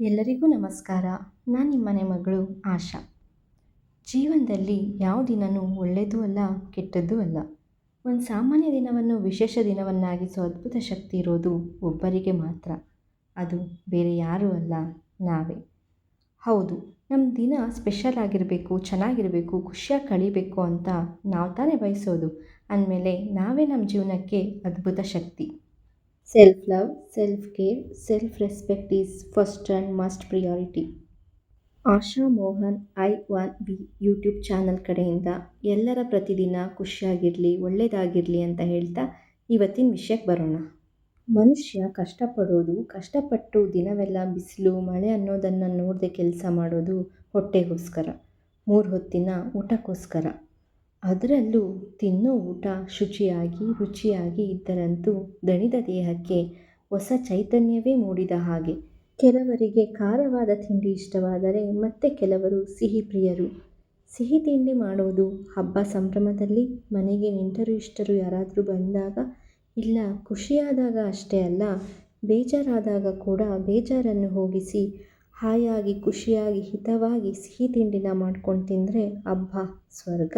ಎಲ್ಲರಿಗೂ ನಮಸ್ಕಾರ. ನಾನು ನಿಮ್ಮನೆ ಮಗಳು ಆಶಾ. ಜೀವನದಲ್ಲಿ ಯಾವ ದಿನವೂ ಒಳ್ಳೆಯದೂ ಅಲ್ಲ, ಕೆಟ್ಟದ್ದೂ ಅಲ್ಲ. ಒಂದು ಸಾಮಾನ್ಯ ದಿನವನ್ನು ವಿಶೇಷ ದಿನವನ್ನಾಗಿಸೋ ಅದ್ಭುತ ಶಕ್ತಿ ಇರೋದು ಒಬ್ಬರಿಗೆ ಮಾತ್ರ. ಅದು ಬೇರೆ ಯಾರೂ ಅಲ್ಲ, ನಾವೇ. ಹೌದು ನಮ್ಮ ದಿನ ಸ್ಪೆಷಲ್ ಆಗಿರಬೇಕು, ಚೆನ್ನಾಗಿರಬೇಕು, ಖುಷಿಯಾಗಿ ಕಳಿಬೇಕು ಅಂತ ನಾವು ತಾನೇ ಬಯಸೋದು. ಅಂದಮೇಲೆ ನಾವೇ ನಮ್ಮ ಜೀವನಕ್ಕೆ ಅದ್ಭುತ ಶಕ್ತಿ. Self love self care self respect is first and must priority Asha Mohan, I one B YouTube channel ಕಡೆಯಿಂದ ಎಲ್ಲರ ಪ್ರತಿದಿನ ಖುಷಿಯಾಗಿರಲಿ ಒಳ್ಳೆಯದಾಗಿರಲಿ ಅಂತ ಹೇಳ್ತಾ ಇವತ್ತಿನ ವಿಷಯಕ್ಕೆ ಬರೋಣ. ಮನುಷ್ಯ ಕಷ್ಟಪಡೋದು, ಕಷ್ಟಪಟ್ಟು ದಿನವೆಲ್ಲ ಬಿಸಿಲು, ಮಳೆ ಅನ್ನೋದನ್ನು ನೋಡದೆ ಕೆಲಸ ಮಾಡೋದು ಹೊಟ್ಟೆಗೋಸ್ಕರ. ಮೂರು ಹೊತ್ತಿನ ಊಟಕ್ಕೋಸ್ಕರ. ಅದರಲ್ಲೂ ತಿನ್ನೋ ಊಟ ಶುಚಿಯಾಗಿ, ರುಚಿಯಾಗಿ ಇದ್ದರಂತೂ ದಣಿದ ದೇಹಕ್ಕೆ ಹೊಸ ಚೈತನ್ಯವೇ ಮೂಡಿದ ಹಾಗೆ. ಕೆಲವರಿಗೆ ಖಾರವಾದ ತಿಂಡಿ ಇಷ್ಟವಾದರೆ ಮತ್ತೆ ಕೆಲವರು ಸಿಹಿ ಪ್ರಿಯರು. ಸಿಹಿ ತಿಂಡಿ ಮಾಡೋದು ಹಬ್ಬ ಸಂಭ್ರಮದಲ್ಲಿ ಮನೆಗೆ ನೆಂಟರು, ಇಷ್ಟರು ಯಾರಾದರೂ ಬಂದಾಗ ಇಲ್ಲ, ಖುಷಿಯಾದಾಗ ಅಷ್ಟೇ ಅಲ್ಲ, ಬೇಜಾರಾದಾಗ ಕೂಡ ಬೇಜಾರನ್ನು ಹೋಗಿಸಿ, ಹಾಯಾಗಿ, ಖುಷಿಯಾಗಿ, ಹಿತವಾಗಿ ಸಿಹಿ ತಿಂಡಿನ ಮಾಡ್ಕೊಂಡು ತಿಂದರೆ ಅಬ್ಬಾ, ಸ್ವರ್ಗ.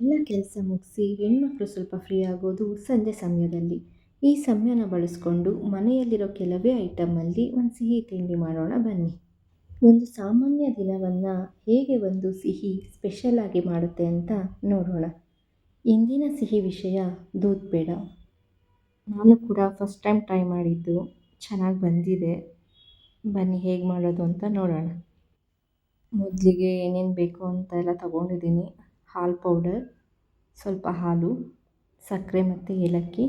ಎಲ್ಲ ಕೆಲಸ ಮುಗಿಸಿ ಹೆಣ್ಮಕ್ಳು ಸ್ವಲ್ಪ ಫ್ರೀ ಆಗೋದು ಸಂಜೆ ಸಮಯದಲ್ಲಿ. ಈ ಸಮಯನ ಬಳಸ್ಕೊಂಡು ಮನೆಯಲ್ಲಿರೋ ಕೆಲವೇ ಐಟಮಲ್ಲಿ ಒಂದು ಸಿಹಿ ತಿಂಡಿ ಮಾಡೋಣ ಬನ್ನಿ. ಒಂದು ಸಾಮಾನ್ಯ ದಿನವನ್ನು ಹೇಗೆ ಒಂದು ಸಿಹಿ ಸ್ಪೆಷಲ್ ಆಗಿ ಮಾಡುತ್ತೆ ಅಂತ ನೋಡೋಣ. ಇಂದಿನ ಸಿಹಿ ವಿಷಯ ದೂದ್ ಬೇಡ. ನಾನು ಕೂಡ ಫಸ್ಟ್ ಟೈಮ್ ಟ್ರೈ ಮಾಡಿದ್ದು, ಚೆನ್ನಾಗಿ ಬಂದಿದೆ. ಬನ್ನಿ ಹೇಗೆ ಮಾಡೋದು ಅಂತ ನೋಡೋಣ. ಮೊದಲಿಗೆ ಏನೇನು ಬೇಕು ಅಂತ ಎಲ್ಲ ತಗೊಂಡಿದ್ದೀನಿ. ಹಾಲು ಪೌಡರ್, ಸ್ವಲ್ಪ ಹಾಲು, ಸಕ್ಕರೆ ಮತ್ತು ಏಲಕ್ಕಿ,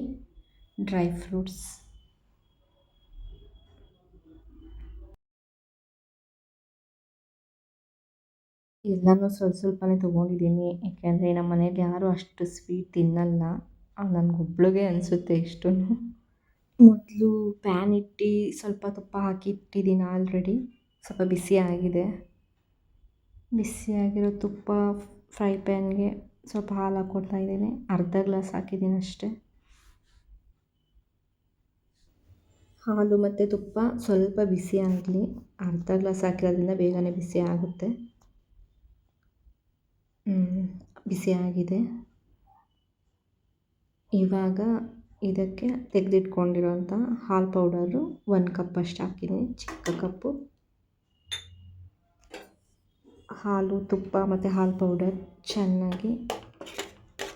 ಡ್ರೈ ಫ್ರೂಟ್ಸ್. ಎಲ್ಲನೂ ಸ್ವಲ್ಪ ಸ್ವಲ್ಪನೇ ತೊಗೊಂಡಿದ್ದೀನಿ. ಯಾಕೆಂದರೆ ನಮ್ಮ ಮನೇಲಿ ಯಾರೂ ಅಷ್ಟು ಸ್ವೀಟ್ ತಿನ್ನಲ್ಲ. ನನಗೊಬ್ಳಿಗೆ ಅನಿಸುತ್ತೆ ಇಷ್ಟು ಮೊದಲು ಪ್ಯಾನ್ ಇಟ್ಟು ಸ್ವಲ್ಪ ತುಪ್ಪ ಹಾಕಿ ಇಟ್ಟಿದ್ದೀನಿ ಆಲ್ರೆಡಿ. ಸ್ವಲ್ಪ ಬಿಸಿ ಆಗಿದೆ ಬಿಸಿಯಾಗಿರೋ ತುಪ್ಪ ಫ್ರೈ ಪ್ಯಾನ್ಗೆ ಸ್ವಲ್ಪ ಹಾಲು ಹಾಕ್ಕೊಡ್ತಾ ಇದ್ದೀನಿ. ಅರ್ಧ ಗ್ಲಾಸ್ ಹಾಕಿದ್ದೀನಿ ಅಷ್ಟೇ. ಹಾಲು ಮತ್ತು ತುಪ್ಪ ಸ್ವಲ್ಪ ಬಿಸಿ ಆಗಲಿ. ಅರ್ಧ ಗ್ಲಾಸ್ ಹಾಕಿರೋದ್ರಿಂದ ಬೇಗನೆ ಬಿಸಿ ಆಗುತ್ತೆ. ಬಿಸಿ ಆಗಿದೆ. ಇವಾಗ ಇದಕ್ಕೆ ತೆಗೆದಿಟ್ಕೊಂಡಿರೋಂಥ ಹಾಲು ಪೌಡರು ಒಂದು ಕಪ್ಪಷ್ಟು ಹಾಕಿದ್ದೀನಿ. ಚಿಕ್ಕ ಕಪ್ಪು. ಹಾಲು, ತುಪ್ಪ ಮತ್ತು ಹಾಲು ಪೌಡರ್ ಚೆನ್ನಾಗಿ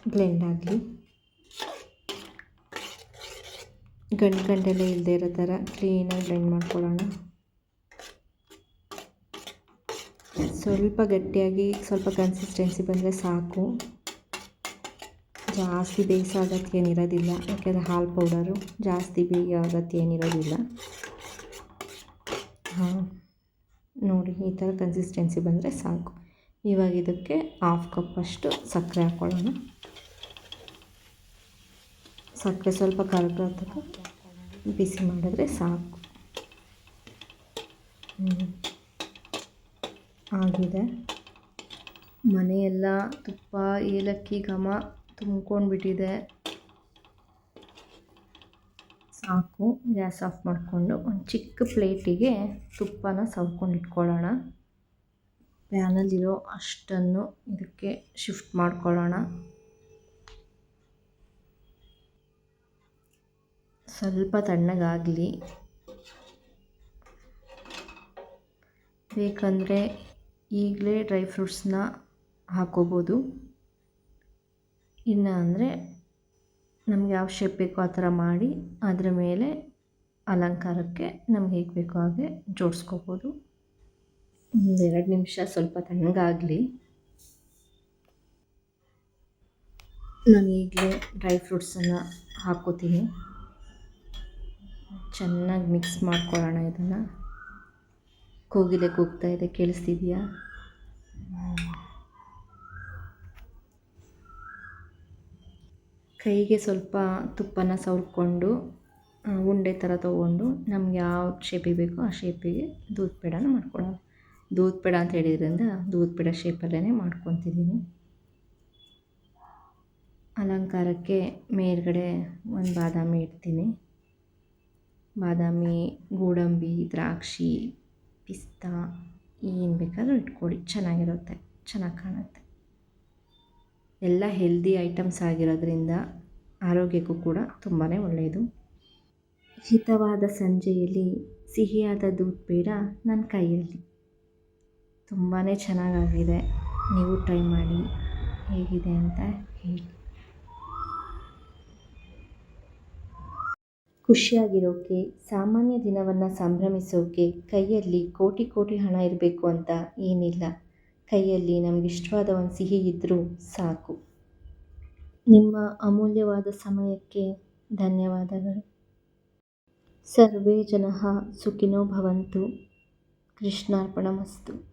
ಬ್ಲೆಂಡ್ ಆಗಲಿ. ಗಂಟು ಗಂಟೆಲ್ಲ ಇಲ್ಲದೆ ಇರೋ ಥರ ಕ್ಲೀನಾಗಿ ಬ್ಲೆಂಡ್ ಮಾಡ್ಕೊಳ್ಳೋಣ. ಸ್ವಲ್ಪ ಗಟ್ಟಿಯಾಗಿ, ಸ್ವಲ್ಪ ಕನ್ಸಿಸ್ಟೆನ್ಸಿ ಬಂದರೆ ಸಾಕು. ಜಾಸ್ತಿ ಬೇಯಿಸೋ ಅಗತ್ಯ ಏನಿರೋದಿಲ್ಲ, ಯಾಕೆಂದರೆ ಹಾಲು ಪೌಡರು ಜಾಸ್ತಿ ಬೇಯೋ ಅಗತ್ಯ ಏನಿರೋದಿಲ್ಲ. ಹಾಂ. ನೋಡಿ, ಈ ಥರ ಕನ್ಸಿಸ್ಟೆನ್ಸಿ ಬಂದರೆ ಸಾಕು. ಇವಾಗ ಇದಕ್ಕೆ ಹಾಫ್ ಕಪ್ಪಷ್ಟು ಸಕ್ಕರೆ ಹಾಕ್ಕೊಳ್ಳೋಣ ಸಕ್ಕರೆ ಸ್ವಲ್ಪ ಕರಗೋ ಬಿಸಿ ಮಾಡಿದ್ರೆ ಸಾಕು. ಆಗಿದೆ. ಮನೆಯೆಲ್ಲ ತುಪ್ಪ, ಏಲಕ್ಕಿ ಘಮ ತುಂಬ್ಕೊಂಡ್ಬಿಟ್ಟಿದೆ. ಸಾಕು ಗ್ಯಾಸ್ ಆಫ್ ಮಾಡಿಕೊಂಡು ಒಂದು ಚಿಕ್ಕ ಪ್ಲೇಟಿಗೆ ತುಪ್ಪನ ಸವ್ಕೊಂಡು ಇಟ್ಕೊಳ್ಳೋಣ. ಪ್ಯಾನಲ್ಲಿರೋ ಅಷ್ಟನ್ನು ಇದಕ್ಕೆ ಶಿಫ್ಟ್ ಮಾಡ್ಕೊಳ್ಳೋಣ. ಸ್ವಲ್ಪ ತಣ್ಣಗಾಗಲಿ. ಬೇಕಂದರೆ ಈಗಲೇ ಡ್ರೈ ಫ್ರೂಟ್ಸ್ನ ಹಾಕೋಬೋದು. ಇಲ್ಲ ಅಂದರೆ ನಮ್ಗೆ ಯಾವ ಶೇಪ್ ಬೇಕೋ ಆ ಥರ ಮಾಡಿ ಅದರ ಮೇಲೆ ಅಲಂಕಾರಕ್ಕೆ ನಮ್ಗೆ ಹೇಗೆ ಬೇಕೋ ಹಾಗೆ ಜೋಡಿಸ್ಕೋಬೋದು. ಎರಡು ನಿಮಿಷ ಸ್ವಲ್ಪ ತಣ್ಣಗಾಗಲಿ. ನಾನು ಈಗಲೇ ಡ್ರೈ ಫ್ರೂಟ್ಸನ್ನು ಹಾಕೋತೀನಿ ಚೆನ್ನಾಗಿ ಮಿಕ್ಸ್ ಮಾಡ್ಕೊಳ್ಳೋಣ ಇದನ್ನು. ಕೂಗಿದೆ ಕೂಗ್ತಾ ಇದೆ, ಕೇಳಿಸ್ತಿದೆಯಾ? ಕೈಗೆ ಸ್ವಲ್ಪ ತುಪ್ಪನ ಸವರ್ಕೊಂಡು ಉಂಡೆ ಥರ ತೊಗೊಂಡು ನಮ್ಗೆ ಯಾವ ಶೇಪಿಗೆ ಬೇಕೋ ಆ ಶೇಪಿಗೆ ದೂದ್ ಪೇಡನ ಮಾಡ್ಕೊಳ್ಳೋಣ ದೂದ್ ಪೇಡ ಅಂತ ಹೇಳಿದ್ರಿಂದ ದೂದ್ ಪೇಡ ಶೇಪಲ್ಲೇ ಮಾಡ್ಕೊತಿದ್ದೀನಿ ಅಲಂಕಾರಕ್ಕೆ ಮೇಲ್ಗಡೆ ಒಂದು ಬಾದಾಮಿ ಇಡ್ತೀನಿ. ಬಾದಾಮಿ, ಗೋಡಂಬಿ, ದ್ರಾಕ್ಷಿ, ಪಿಸ್ತಾ, ಏನು ಬೇಕಾದರೂ ಇಟ್ಕೊಳ್ಳಿ. ಚೆನ್ನಾಗಿರುತ್ತೆ. ಚೆನ್ನಾಗಿ ಕಾಣುತ್ತೆ. ಎಲ್ಲ ಹೆಲ್ದಿ ಐಟಮ್ಸ್ ಆಗಿರೋದ್ರಿಂದ ಆರೋಗ್ಯಕ್ಕೂ ಕೂಡ ತುಂಬಾ ಒಳ್ಳೆಯದು ಹಿತವಾದ ಸಂಜೆಯಲ್ಲಿ ಸಿಹಿಯಾದ ದೂದ್ ಬೇಡ ನನ್ನ ಕೈಯಲ್ಲಿ. ತುಂಬಾ ಚೆನ್ನಾಗಾಗಿದೆ. ನೀವು ಟ್ರೈ ಮಾಡಿ ಹೇಗಿದೆ ಅಂತ ಹೇಳಿ. ಖುಷಿಯಾಗಿರೋಕೆ, ಸಾಮಾನ್ಯ ದಿನವನ್ನು ಸಂಭ್ರಮಿಸೋಕೆ ಕೈಯಲ್ಲಿ ಕೋಟಿ ಕೋಟಿ ಹಣ ಇರಬೇಕು ಅಂತ ಏನಿಲ್ಲ. ಕೈಯಲ್ಲಿ ನಮಗಿಷ್ಟವಾದ ಒಂದು ಸಿಹಿ ಇದ್ದರೂ ಸಾಕು. ನಿಮ್ಮ ಅಮೂಲ್ಯವಾದ ಸಮಯಕ್ಕೆ ಧನ್ಯವಾದಗಳು. ಸರ್ವೇ ಜನಃ ಸುಖಿನೋ ಭವಂತು. ಕೃಷ್ಣಾರ್ಪಣಮಸ್ತು.